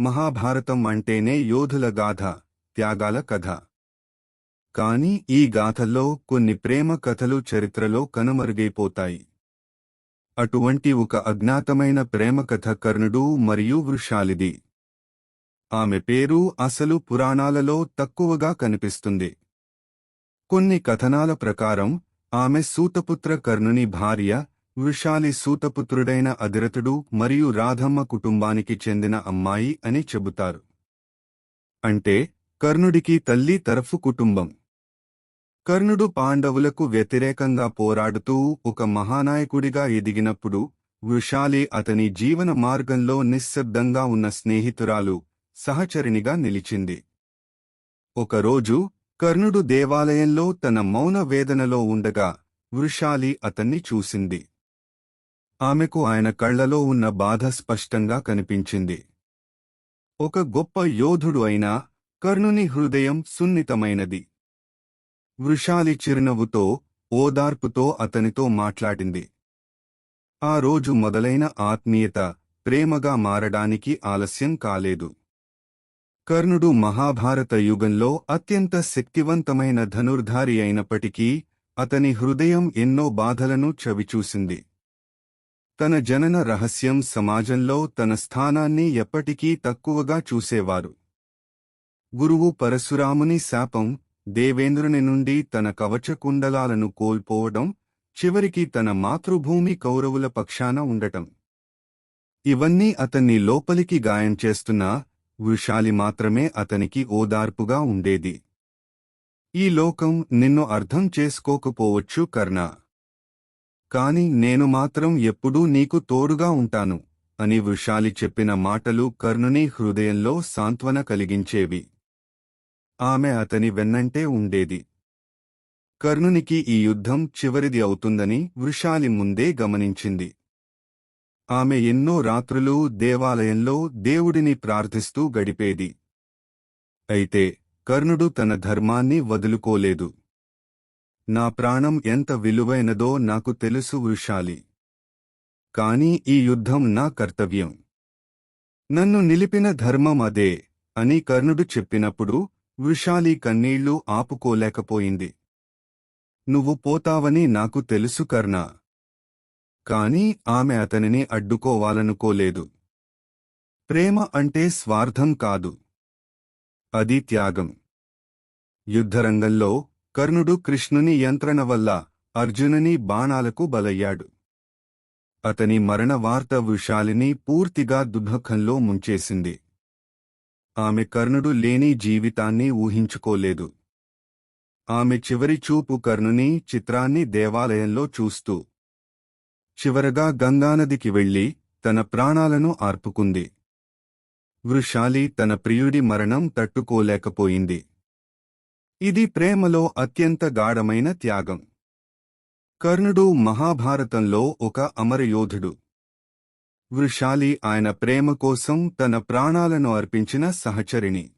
మహాభారతం అంటేనే యోధుల గాథ త్యాగాల కథ. కాని ఈ గాథల్లో కొన్ని ప్రేమ కథలు చరిత్రలో కనుమరుగైపోతాయి. అటువంటి ఒక అజ్ఞాతమైన ప్రేమ కథ కర్ణుడు మరియు వృషాలిది. ఆమె పేరు అసలు పురాణాలలో తక్కువగా కనిపిస్తుంది. కొన్ని కథనాల ప్రకారం ఆమె సూతపుత్ర కర్ణుని భార్య విషాలి సూతపుత్రుడైన అధిరథుడు మరియు రాధమ్మ కుటుంబానికి చెందిన అమ్మాయి అని చెబుతారు. అంటే కర్ణుడికి తల్లి తరఫు కుటుంబం. కర్ణుడు పాండవులకు వ్యతిరేకంగా పోరాడుతూ ఒక మహానాయకుడిగా ఎదిగినప్పుడు వృషాలి అతని జీవన మార్గంలో నిశ్శబ్దంగా ఉన్న స్నేహితురాలు సహచరినిగా నిలిచింది. ఒకరోజు కర్ణుడు దేవాలయంలో తన మౌన వేదనలో ఉండగా వృషాలి అతన్ని చూసింది. ఆమెకు ఆయన కళ్ళలో ఉన్న బాధ స్పష్టంగా కనిపించింది. ఒక గొప్ప యోధుడు అయినా కర్ణుని హృదయం సున్నితమైనది. వృషాలి చిరునవ్వుతో ఓదార్పుతో అతనితో మాట్లాడింది. ఆ రోజు మొదలైన ఆత్మీయత ప్రేమగా మారడానికి ఆలస్యం కాలేదు. కర్ణుడు మహాభారత యుగంలో అత్యంత శక్తివంతమైన ధనుర్ధారి అయినప్పటికీ అతని హృదయం ఎన్నో బాధలను చవిచూసింది. తన జనన రహస్యం సమాజంలో తన స్థానాన్ని ఎప్పటికీ తక్కువగా చూసేవారు. గురువు పరశురాముని శాపం దేవేంద్రుని నుండి తన కవచకుండలాలను కోల్పోవడం చివరికి తన మాతృభూమి కౌరవుల పక్షాన ఉండటం. ఇవన్నీ అతన్ని లోపలికి గాయం చేస్తున్నా వృషాలి మాత్రమే అతనికి ఓదార్పుగా ఉండేది. ఈ లోకం నిన్ను అర్థం చేసుకోకపోవచ్చు కర్ణ. కాని నేను మాత్రం ఎప్పుడూ నీకు తోడుగా ఉంటాను అని వృషాలి చెప్పిన మాటలు కర్ణుని హృదయంలో సాంత్వన కలిగించేవి. ఆమె అతని వెన్నంటే ఉండేది. కర్ణునికి ఈ యుద్ధం చివరిది అవుతుందని వృషాలి ముందే గమనించింది. ఆమె ఎన్నో రాత్రులు దేవాలయంలో దేవుడిని ప్రార్థిస్తూ గడిపేది. అయితే కర్ణుడు తన ధర్మాన్ని వదులుకోలేదు. నా ప్రాణం ఎంత విలువైనదో నాకు తెలుసు వృషాలి. కాని ఈ యుద్ధం నా కర్తవ్యం. నన్ను నిలిపిన ధర్మం అదే అని కర్ణుడు చెప్పినప్పుడు వృషాలి కన్నీళ్ళు ఆపుకోలేకపోయింది. నువ్వు పోతావని నాకు తెలుసు కర్ణ. కాని ఆమె అతనిని అడ్డుకోవాలనుకోలేదు. ప్రేమ అంటే స్వార్థం కాదు. అది త్యాగం. యుద్ధరంగంలో కర్ణుడు కృష్ణుని యంత్రణ వల్ల అర్జునుని బాణాలకు బలయ్యాడు. అతని మరణ వార్త వృషాలిని పూర్తిగా దుఃఖంలో ముంచేసింది. ఆమె కర్ణుడు లేని జీవితాన్ని ఊహించుకోలేదు. ఆమె చివరి చూపు కర్ణుని చిత్రాన్ని దేవాలయంలో చూస్తూ చివరగా గంగానదికి వెళ్ళి తన ప్రాణాలను ఆర్పుకుంది. వృషాలి తన ప్రియుడి మరణం తట్టుకోలేకపోయింది. ఇది ప్రేమలో అత్యంత గాఢమైన త్యాగం. కర్ణుడు మహాభారతంలో ఒక అమరయోధుడు. వృషాలి ఆయన ప్రేమ కోసం తన ప్రాణాలను అర్పించిన సహచరిణి.